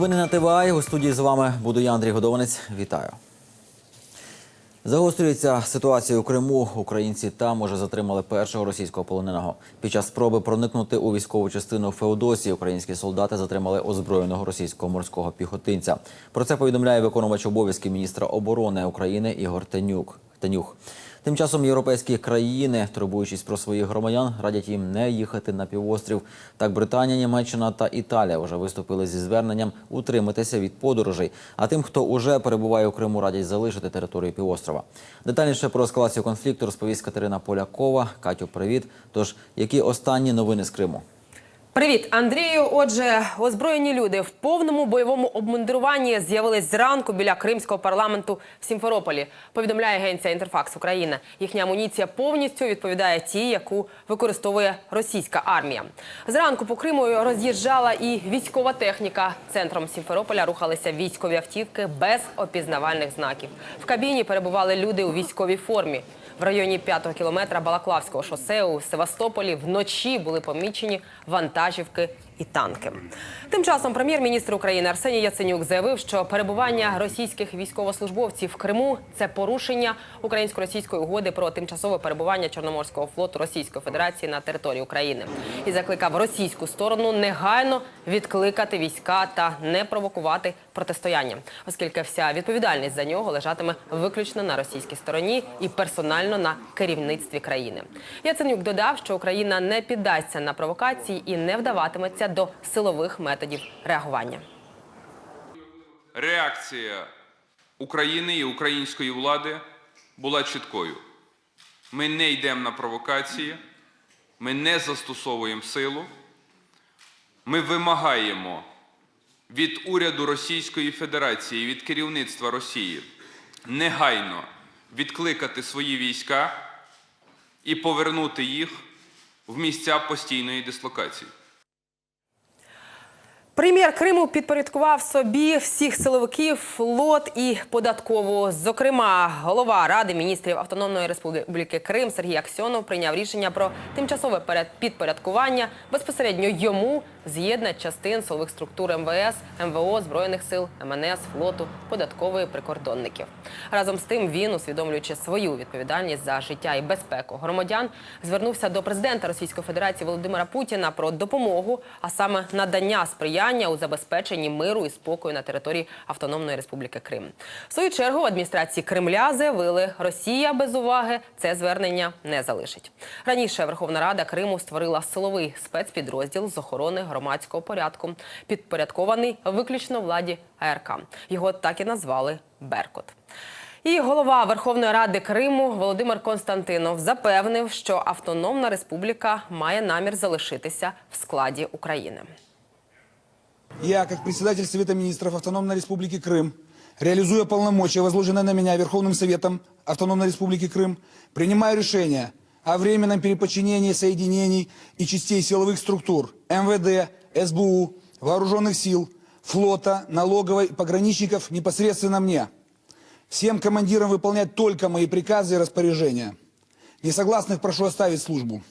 Новини на ТВА. У студії з вами буду я, Андрій Годованець. Вітаю. Загострюється ситуація у Криму. Українці там уже затримали першого російського полоненого. Під час спроби проникнути у військову частину Феодосії українські солдати затримали озброєного російського морського піхотинця. Про це повідомляє виконувач обов'язків міністра оборони України Ігор Тенюк. Тенюх. Тим часом європейські країни, турбуючись про своїх громадян, радять їм не їхати на півострів. Так Британія, Німеччина та Італія вже виступили зі зверненням утриматися від подорожей. А тим, хто уже перебуває у Криму, радять залишити територію півострова. Детальніше про ескалацію конфлікту розповість Катерина Полякова. Катю, привіт. Тож, які останні новини з Криму? Привіт, Андрію. Отже, озброєні люди в повному бойовому обмундируванні з'явились зранку біля кримського парламенту в Сімферополі. Повідомляє агенція Інтерфакс Україна. Їхня амуніція повністю відповідає тій, яку використовує російська армія. Зранку по Криму роз'їжджала і військова техніка. Центром Сімферополя рухалися військові автівки без опізнавальних знаків. В кабіні перебували люди у військовій формі. В районі 5-го кілометра Балаклавського шосе у Севастополі вночі були помічені вантажівки і танки. Тим часом прем'єр-міністр України Арсеній Яценюк заявив, що перебування російських військовослужбовців в Криму це порушення українсько-російської угоди про тимчасове перебування Чорноморського флоту Російської Федерації на території України і закликав російську сторону негайно відкликати війська та не провокувати протистояння, оскільки вся відповідальність за нього лежатиме виключно на російській стороні і персонально на керівництві країни. Яценюк додав, що Україна не піддасться на провокації і не вдаватиметься до силових методів реагування. реакція України і української влади була чіткою. Ми не йдемо на провокації, ми не застосовуємо силу. Ми вимагаємо від уряду Російської Федерації, від керівництва Росії негайно відкликати свої війська і повернути їх в місця постійної дислокації. Прем'єр Криму підпорядкував собі всіх силовиків, флот і податкову. Зокрема, голова Ради міністрів Автономної Республіки Крим Сергій Аксьонов прийняв рішення про тимчасове підпорядкування безпосередньо йому з'єднань частин силових структур МВС, МВО, Збройних сил, МНС, флоту, податкової прикордонників. Разом з тим він, усвідомлюючи свою відповідальність за життя і безпеку громадян, звернувся до президента Російської Федерації Володимира Путіна про допомогу, а саме надання сприяння у забезпеченні миру і спокою на території Автономної Республіки Крим. В свою чергу в адміністрації Кремля заявили, Росія без уваги це звернення не залишить. Раніше Верховна Рада Криму створила силовий спецпідрозділ з охорони громадського порядку, підпорядкований виключно владі АРК. Його так і назвали Беркут. І голова Верховної Ради Криму Володимир Константинов запевнив, що Автономна Республіка має намір залишитися в складі України. Я, как председатель Совета министров Автономной Республики Крым, реализуя полномочия, возложенные на меня Верховным Советом Автономной Республики Крым, принимаю решение о временном переподчинении соединений и частей силовых структур МВД, СБУ, Вооруженных сил, флота, налоговой, пограничников непосредственно мне. Всем командирам выполнять только мои приказы и распоряжения. Несогласных прошу оставить службу.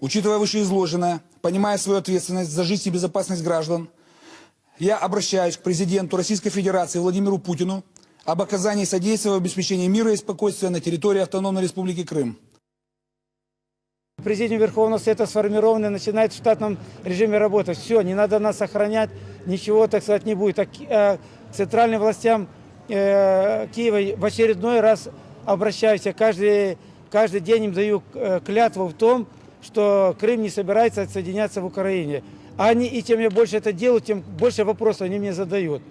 Учитывая вышеизложенное, понимая свою ответственность за жизнь и безопасность граждан, я обращаюсь к президенту Российской Федерации Владимиру Путину об оказании содействия в обеспечении мира и спокойствия на территории Автономной Республики Крым. Президиум Верховного Совета сформирован и начинает в штатном режиме работать. Все, не надо нас охранять, ничего, так сказать, не будет. А э, центральным властям э, Киева в очередной раз обращаюсь. Я каждый, каждый день им даю э, клятву в том, что Крым не собирается отсоединяться в Украине. А Они, и чем я больше это делаю, тем больше вопросов они мне задают.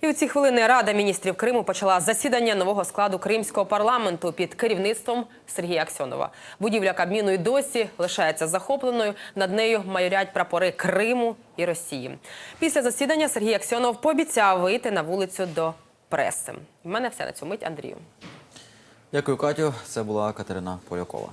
І у ці хвилини Рада міністрів Криму почала засідання нового складу кримського парламенту під керівництвом Сергія Аксьонова. Будівля Кабміну і досі лишається захопленою. Над нею майорять прапори Криму і Росії. Після засідання Сергій Аксьонов пообіцяв вийти на вулицю до преси. У мене все на цю мить, Андрію. Дякую, Катю. Це була Катерина Полякова.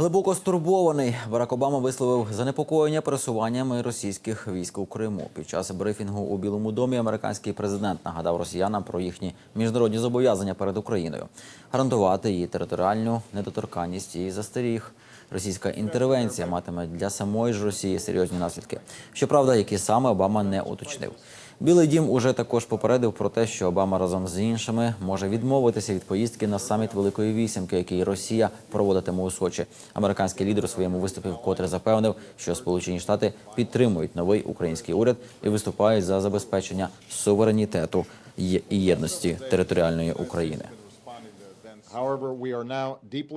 Глибоко стурбований Барак Обама висловив занепокоєння пересуваннями російських військ у Криму. Під час брифінгу у Білому домі американський президент нагадав росіянам про їхні міжнародні зобов'язання перед Україною, гарантувати її територіальну недоторканність і застеріг російська інтервенція матиме для самої ж Росії серйозні наслідки. Щоправда, які саме Обама не уточнив. Білий дім уже також попередив про те, що Обама разом з іншими може відмовитися від поїздки на саміт Великої вісімки, який Росія проводитиме у Сочі. Американський лідер у своєму виступі вкотре запевнив, що Сполучені Штати підтримують новий український уряд і виступають за забезпечення суверенітету і єдності територіальної України.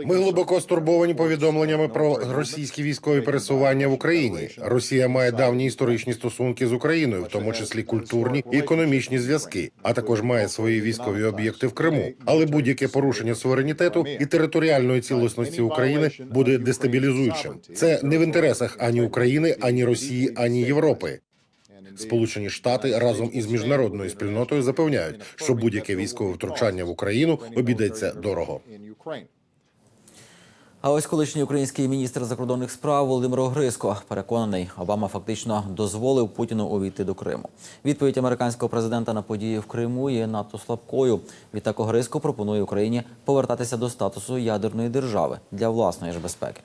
Ми глибоко стурбовані повідомленнями про російські військові пересування в Україні. Росія має давні історичні стосунки з Україною, в тому числі культурні і економічні зв'язки, а також має свої військові об'єкти в Криму. Але будь-яке порушення суверенітету і територіальної цілісності України буде дестабілізуючим. Це не в інтересах ані України, ані Росії, ані Європи. Сполучені Штати разом із міжнародною спільнотою запевняють, що будь-яке військове втручання в Україну обійдеться дорого. А ось колишній український міністр закордонних справ Володимир Огриско переконаний, Обама фактично дозволив Путіну увійти до Криму. Відповідь американського президента на події в Криму є надто слабкою. Відтак Огриско пропонує Україні повертатися до статусу ядерної держави для власної ж безпеки.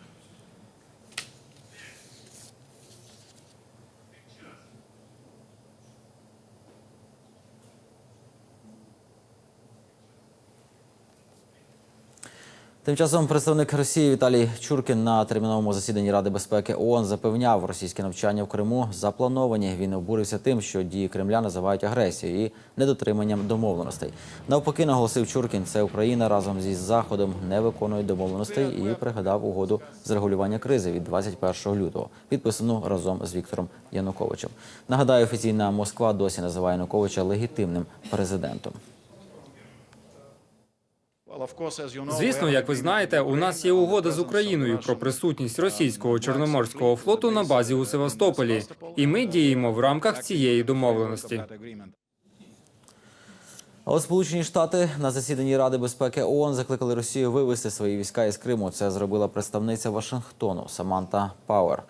Тим часом представник Росії Віталій Чуркін на терміновому засіданні Ради безпеки ООН запевняв, російські навчання в Криму заплановані. Він обурився тим, що дії Кремля називають агресією і недотриманням домовленостей. Навпаки, наголосив Чуркін, це Україна разом зі Заходом не виконує домовленостей і пригадав угоду з регулювання кризи від 21 лютого, підписану разом з Віктором Януковичем. Нагадаю, офіційна Москва досі називає Януковича легітимним президентом. Звісно, як ви знаєте, у нас є угода з Україною про присутність російського чорноморського флоту на базі у Севастополі, і ми діємо в рамках цієї домовленості. А от Сполучені Штати на засіданні Ради безпеки ООН закликали Росію вивести свої війська із Криму. Це зробила представниця Вашингтону Саманта Пауер.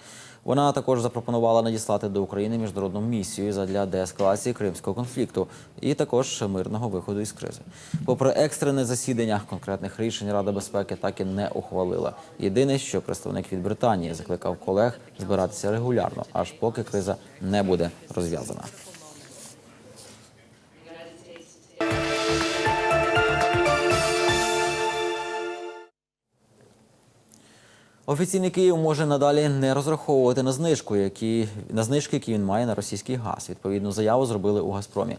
Вона також запропонувала надіслати до України міжнародну місію задля деескалації кримського конфлікту і також мирного виходу із кризи. Попри екстрене засідання, конкретних рішень Рада безпеки так і не ухвалила. Єдине, що представник від Британії закликав колег збиратися регулярно, аж поки криза не буде розв'язана. Офіційний Київ може надалі не розраховувати на знижку, які на знижки, які він має на російський газ. Відповідну заяву зробили у Газпромі.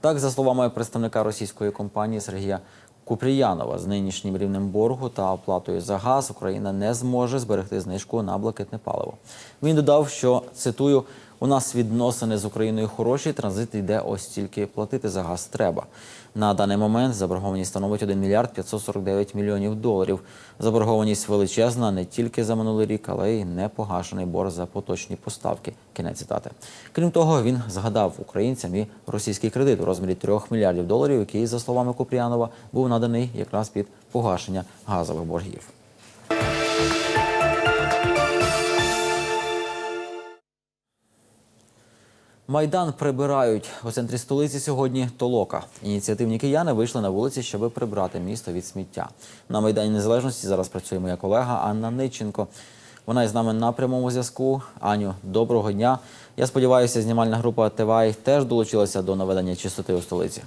Так, за словами представника російської компанії Сергія Купріянова, з нинішнім рівнем боргу та оплатою за газ Україна не зможе зберегти знижку на блакитне паливо. Він додав, що цитую: у нас відносини з Україною хороші, транзит йде ось тільки платити за газ треба. На даний момент заборгованість становить 1 мільярд 549 мільйонів доларів. Заборгованість величезна не тільки за минулий рік, але й непогашений борг за поточні поставки. Кінець цитати. Крім того, він згадав українцям і російський кредит у розмірі 3 мільярдів доларів, який, за словами Купріянова, був наданий якраз під погашення газових боргів. Майдан прибирають у центрі столиці сьогодні толока. Ініціативні кияни вийшли на вулиці, щоб прибрати місто від сміття. На майдані незалежності зараз працює моя колега Анна Ниченко. Вона із нами на прямому зв'язку. Аню, доброго дня. Я сподіваюся, знімальна група Тивай теж долучилася до наведення чистоти у столиці.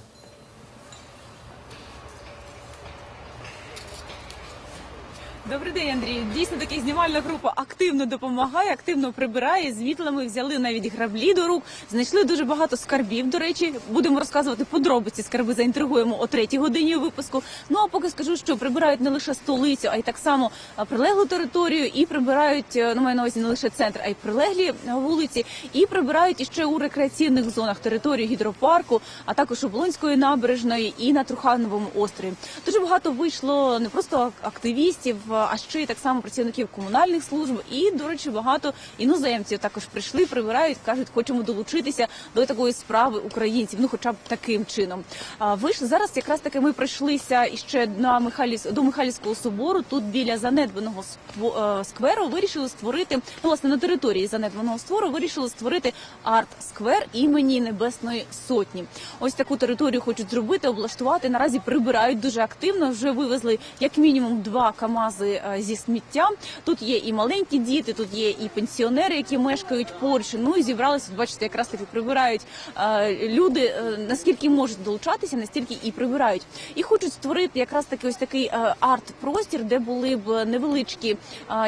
Добрий день, Андрій. Дійсно, таки знімальна група активно допомагає, активно прибирає. З мітлами взяли навіть граблі до рук. Знайшли дуже багато скарбів. До речі, будемо розказувати подробиці. Скарби заінтригуємо о третій годині випуску. Ну а поки скажу, що прибирають не лише столицю, а й так само прилеглу територію, і прибирають е, ну, маю на увазі не лише центр, а й прилеглі е, вулиці, і прибирають іще у рекреаційних зонах території гідропарку, а також Оболонської набережної і на Трухановому острові. Дуже багато вийшло не просто активістів, а ще й так само працівників комунальних служб. І, до речі, багато іноземців також прийшли, прибирають, кажуть, хочемо долучитися до такої справи українців. Ну, хоча б таким чином. А вийшли зараз. Якраз таки ми прийшлися іще на Михайлівсь до Михайлівського собору. Тут біля занедбаного е, скверу вирішили створити ну, власне на території занедбаного створу. Вирішили створити арт-сквер імені Небесної Сотні. Ось таку територію хочуть зробити, облаштувати. Наразі прибирають дуже активно. Вже вивезли як мінімум два КАМАЗи е, зі сміттям. Тут є і маленькі діти, тут є і пенсіонери, які мешкають поруч. Ну і зібралися, бачите, якраз таки прибирають е, люди. е, Наскільки можуть долучатися, настільки і прибирають. І хочуть створити якраз таки ось такий е, арт-простір, де були б невеличкі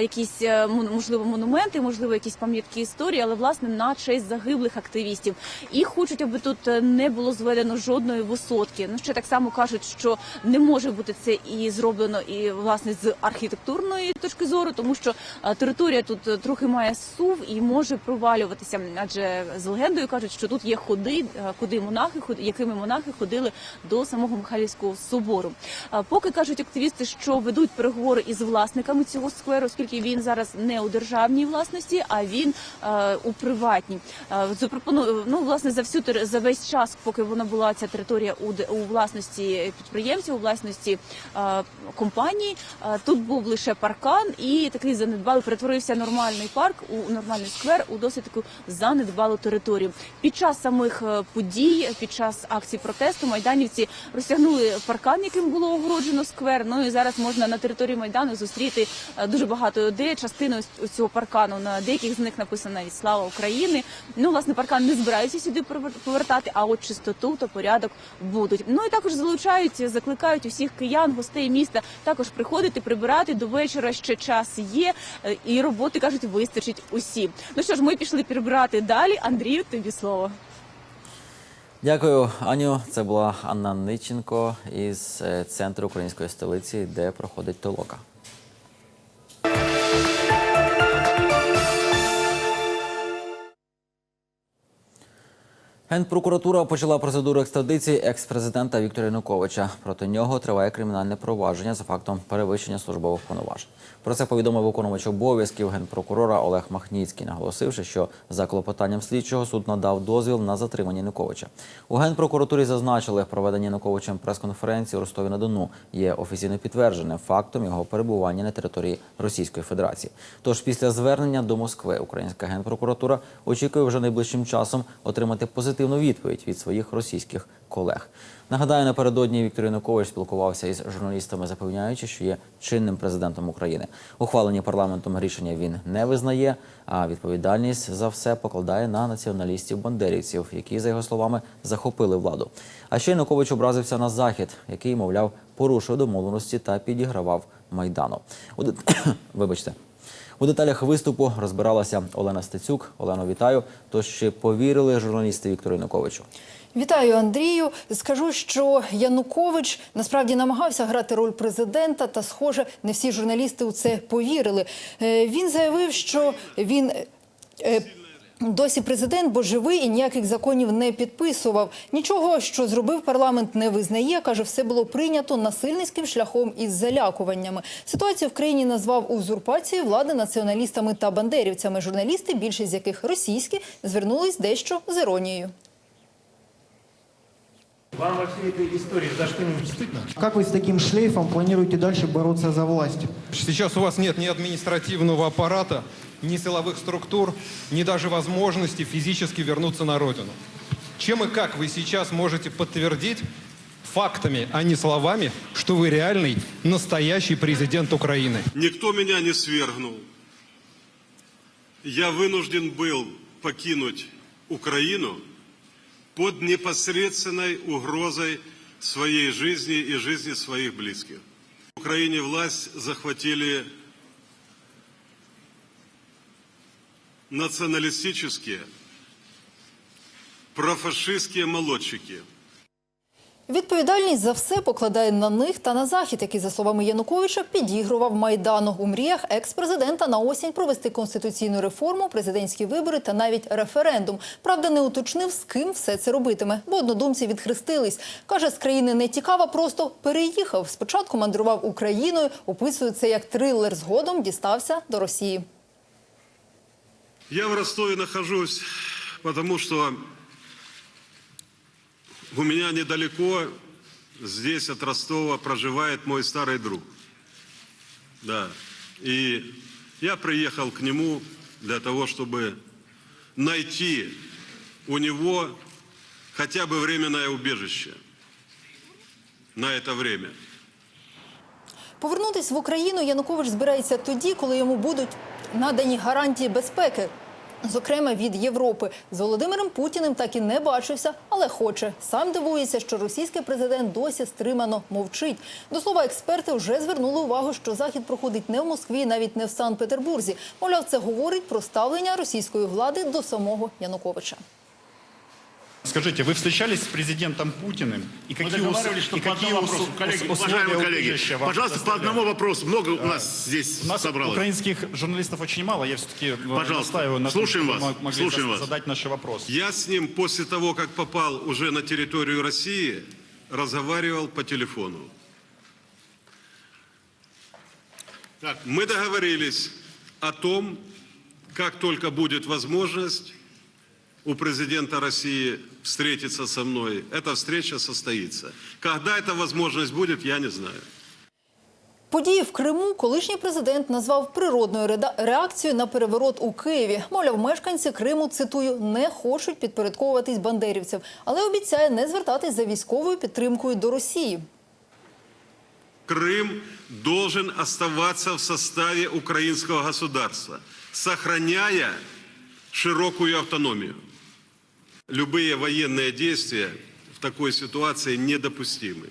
якісь можливо монументи, можливо, якісь пам'ятки історії, але власне на честь загиблих активістів. І хочуть, аби тут не було зведено жодної висотки. Ну ще так само кажуть, що не може бути це і зроблено і власне з архітектурної точки зору, тому що е, територія тут е, трохи має сув і може провалюватися. Адже з легендою кажуть, що тут є ходи, е, куди монахи якими монахи ходили до самого Михайлівського собору. Поки кажуть активісти, що ведуть переговори із власниками цього скверу, оскільки він зараз не у державній власності, а він у приватній. Запропоную ну власне за всю за весь час, поки вона була ця територія у у власності підприємців, у власності компанії. Тут був лише паркан і такий занедбалий перетворився нормальний парк у нормальний сквер у досить таку занедбалу територію. Під час самих е, подій, під час акцій протесту майданівці розтягнули паркан, яким було огороджено сквер. Ну і зараз можна на території майдану зустріти е, дуже багато людей. Частину цього паркану на деяких з них написано навіть слава України. Ну власне паркан не збираються сюди повер- повертати, а от чистоту та порядок будуть. Ну і також залучають, закликають усіх киян, гостей міста також приходити, прибирати до вечора. Ще час є, е, і роботи кажуть вистачить усім. Ну що ж, ми пішли перебирати далі. Андрію, тобі слово. Дякую, Аню. Це була Анна Ниченко із е, центру української столиці, де проходить толока. Генпрокуратура почала процедуру екстрадиції екс-президента Віктора Януковича. Проти нього триває кримінальне провадження за фактом перевищення службових повноважень. Про це повідомив виконувач обов'язків генпрокурора Олег Махніцький, наголосивши, що за клопотанням слідчого суд надав дозвіл на затримання Януковича. У генпрокуратурі зазначили, проведення Януковичем прес-конференції у Ростові на Дону є офіційно підтвердженим фактом його перебування на території Російської Федерації. Тож після звернення до Москви українська генпрокуратура очікує вже найближчим часом отримати позитивну відповідь від своїх російських колег. Нагадаю, напередодні Віктор Янукович спілкувався із журналістами, запевняючи, що є чинним президентом України. Ухвалені парламентом рішення він не визнає, а відповідальність за все покладає на націоналістів-бандерівців, які, за його словами, захопили владу. А ще Янукович образився на захід, який, мовляв, порушив домовленості та підігравав майдану. У Вибачте. У деталях виступу розбиралася Олена Стецюк. Олено, вітаю. Тож чи повірили журналісти Віктору Януковичу? Вітаю, Андрію. Скажу, що Янукович насправді намагався грати роль президента, та, схоже, не всі журналісти у це повірили. Е, Він заявив, що він. Досі президент, бо живий і ніяких законів не підписував. Нічого, що зробив парламент, не визнає. каже, все було прийнято насильницьким шляхом із залякуваннями. Ситуацію в країні назвав узурпацією влади націоналістами та бандерівцями. Журналісти, більшість з яких російські, звернулись дещо з іронією. Вам во всей этой истории за что-нибудь стыдно? Как вы с таким шлейфом планируете дальше бороться за власть? Сейчас у вас нет ни административного аппарата, ни силовых структур, ни даже возможности физически вернуться на родину. Чем и как вы сейчас можете подтвердить фактами, а не словами, что вы реальный, настоящий президент Украины? Никто меня не свергнул. Я вынужден был покинуть Украину под непосредственной угрозой своей жизни и жизни своих близких. В Украине власть захватили националистические, профашистские молодчики – Відповідальність за все покладає на них та на захід, який, за словами Януковича, підігрував майдану у мріях екс-президента на осінь провести конституційну реформу, президентські вибори та навіть референдум. Правда, не уточнив, з ким все це робитиме, бо однодумці відхрестились. каже, з країни не тікав, просто переїхав. Спочатку мандрував Україною, описує це як трилер. Згодом дістався до Росії. Я в Ростове нахожусь, потому что у меня недалеко, здесь от Ростова, проживает мой старый друг. Да. И я приехал к нему для того, чтобы найти у него хотя бы временное убежище на это время. Повернутись в Україну Янукович збирається тоді, коли йому будуть надані гарантії безпеки. Зокрема, від Європи з Володимиром Путіним так і не бачився, але хоче. Сам дивується, що російський президент досі стримано мовчить. До слова, експерти вже звернули увагу, що захід проходить не в Москві, навіть не в Санкт-Петербурзі. Мовляв, це говорить про ставлення російської влади до самого Януковича. Скажите, вы встречались с президентом Путиным? И какие, договаривались, ус- что и по какие ус-. Коллеги, ус- условия коллеги, вам пожалуйста, по одному вопросу. Много у нас здесь У нас собралось. украинских журналистов очень мало. Я все-таки Пожалуйста, настаиваю на слушаем том, вас, мы могли слушаем зас- вас. задать наши вопросы. Я с ним после того, как попал уже на территорию России, разговаривал по телефону. Так. Мы договорились о том, как только будет возможность у президента России встретиться со мной, эта встреча состоится. Когда эта возможность будет, я не знаю. Події в Криму колишній президент назвав природною реда- реакцією на переворот у Києві. Мовляв, мешканці Криму цитую не хочуть підпорядковуватись бандерівців, але обіцяє не звертатись за військовою підтримкою до Росії. Крым должен оставаться в составе украинского государства, сохраняя широкую автономию. Любые военные действия в такой ситуации недопустимы.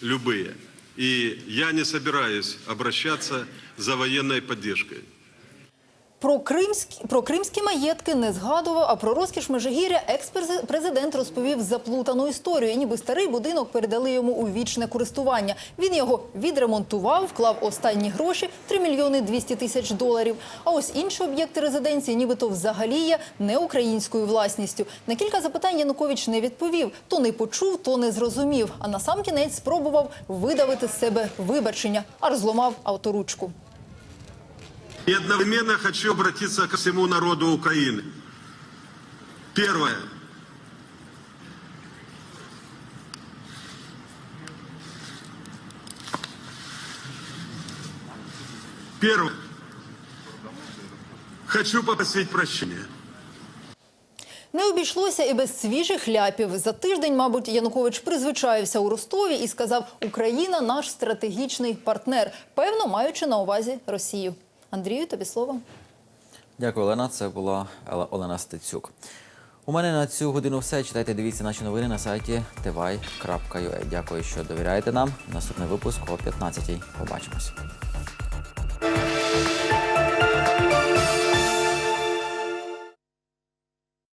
Любые. И я не собираюсь обращаться за военной поддержкой. Про кримські, про кримські маєтки не згадував, а про розкіш Межигір'я екс-президент розповів заплутану історію. Ніби старий будинок передали йому у вічне користування. Він його відремонтував, вклав останні гроші 3 мільйони 200 тисяч доларів. А ось інші об'єкти резиденції, нібито взагалі є не українською власністю. На кілька запитань Янукович не відповів. То не почув, то не зрозумів. А на сам кінець спробував видавити з себе вибачення, аж зламав авторучку. И одновременно хочу обратиться ко всему народу Украины. Первое. Первое. Хочу попросить прощения. Не обійшлося і без свіжих ляпів. За тиждень, мабуть, Янукович призвичаївся у Ростові і сказав: Україна наш стратегічний партнер, певно, маючи на увазі Росію. Андрію, тобі слово. Дякую, Олена. Це була Олена Стецюк. У мене на цю годину все. Читайте, дивіться наші новини на сайті tvai.ua. Дякую, що довіряєте нам. Наступний випуск о 15-й. Побачимось.